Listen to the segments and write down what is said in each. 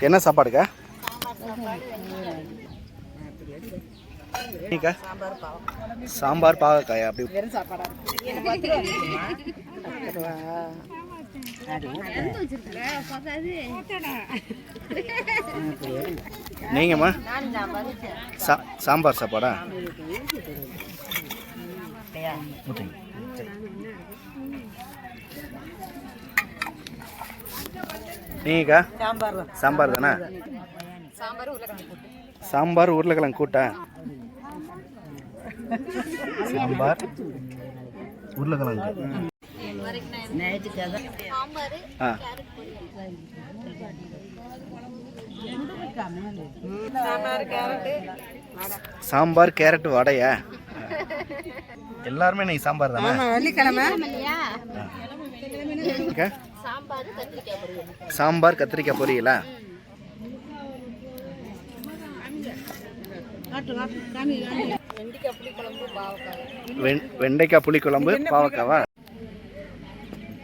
என்ன சாப்பாடுக்கா? சாம்பார் பாகக்காயா அப்படி. நீங்கம்மா? சா சாம்பார் சாப்பாடா? ஓகே நீங்கக்கா சாம்பார் சாம்பார் தானே? சாம்பார் உருளைக்கிழங்கு போட்டு சாம்பார் உருளைக்கிழங்கு கூட்டா? சாம்பார் உருளைக்கிழங்கு. ஆ. சாம்பார் கேரட் வடையா? எல்லாருமே நீ சாம்பார் தானே? வெள்ளிக்கிழமை? சாம்பார் கத்திரிக்காய் பொரியலா. வெண் வெண்டைக்காய் புளிக்குழம்பு பாவக்காவா?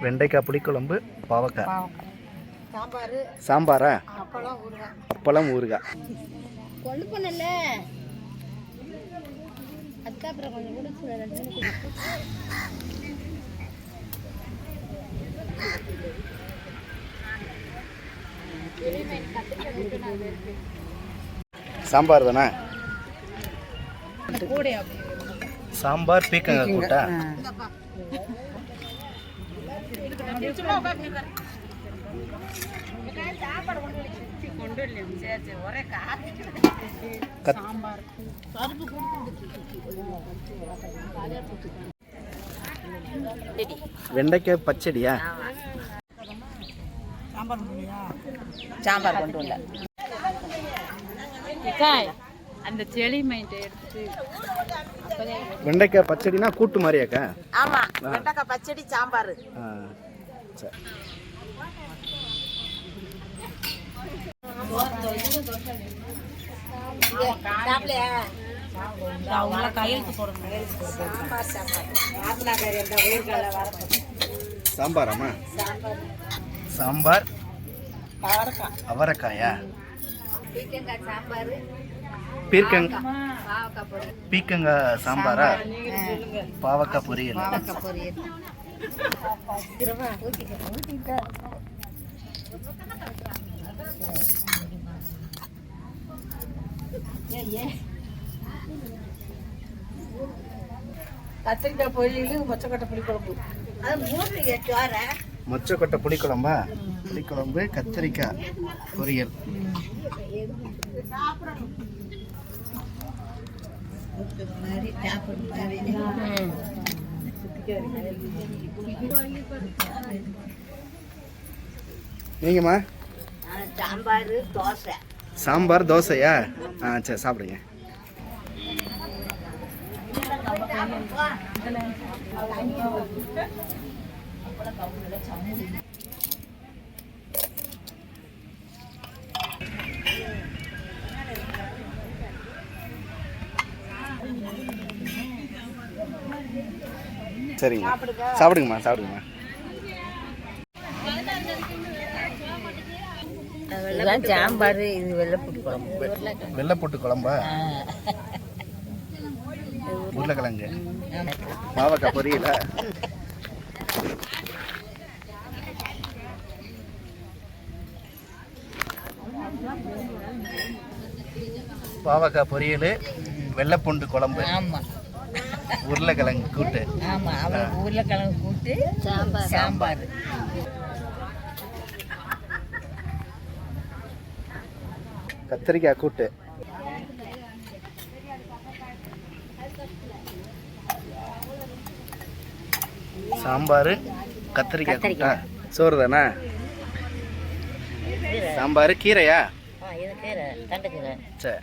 வெண்டைக்காய் புளிக்குழம்பு பாவக்காய். சாம்பார். சாம்பாரா? அப்பளம் ஊறுகாய் அப்பளம் ஊறுகாய் கொண்டு போனல அதுக்கப்புறம் கொஞ்சம் கூட சாம்பார் தானே? சாம்பார் பீக்கங்காய் கூட்டா. கத்- வெண்டைக்காய் பச்சடியா சாம்பார் கொண்டு வந்த அந்த செளி மைண்ட் எடுத்துட்டு வெண்டைக்காய் பச்சடினா கூட்டு மாதிரியாக்கா ஆமா வெண்டைக்காய் பச்சடி சாம்பார் சரி உள்ள கையெழுத்து போடணும் சாம்பாராம்மா? சாம்பார். அவரைக்காய். அவரைக்காயா? பீக்கங்காய் சாம்பார். பாவக்காய் பொரியல். ஊற்றிக்க கத்திரிக்காய் பொரியல் மொச்சக்கொட்டை புளிக்குழம்பு. அது மூணு வர. மொச்சக்கொட்டை புளிக்குழம்பா? புளிக்குழம்பு கத்திரிக்காய் பொரியல். நீங்கம்மா? சாம்பார் தோசை. சாம்பார் தோசையா? ஆ சரி சாப்பிடுங்க. சரிங்க சாப்பிடுங்கம்மா சாப்பிடுங்கம்மா. இதெல்லாம் சாம்பார் இது வெள்ளைப்பூட்டு குழம்பு. வெள்ளை போட்டு குழம்பா? உருளைக்கிழங்கு. பாவக்காய் பொரியல பாவக்காய் பொரியல் வெள்ளைப்பூண்டு குழம்பு ஆமாம் உருளைக்கிழங்கு கூட்டு. ஆமாம் உருளைக்கிழங்கு கூட்டு சாம்பார். சாம்பார். கத்திரிக்காய் கூட்டு. சாம்பார் கத்திரிக்காய் கூட்டா. சோறு தானே? சாம்பார் கீரையா? சரி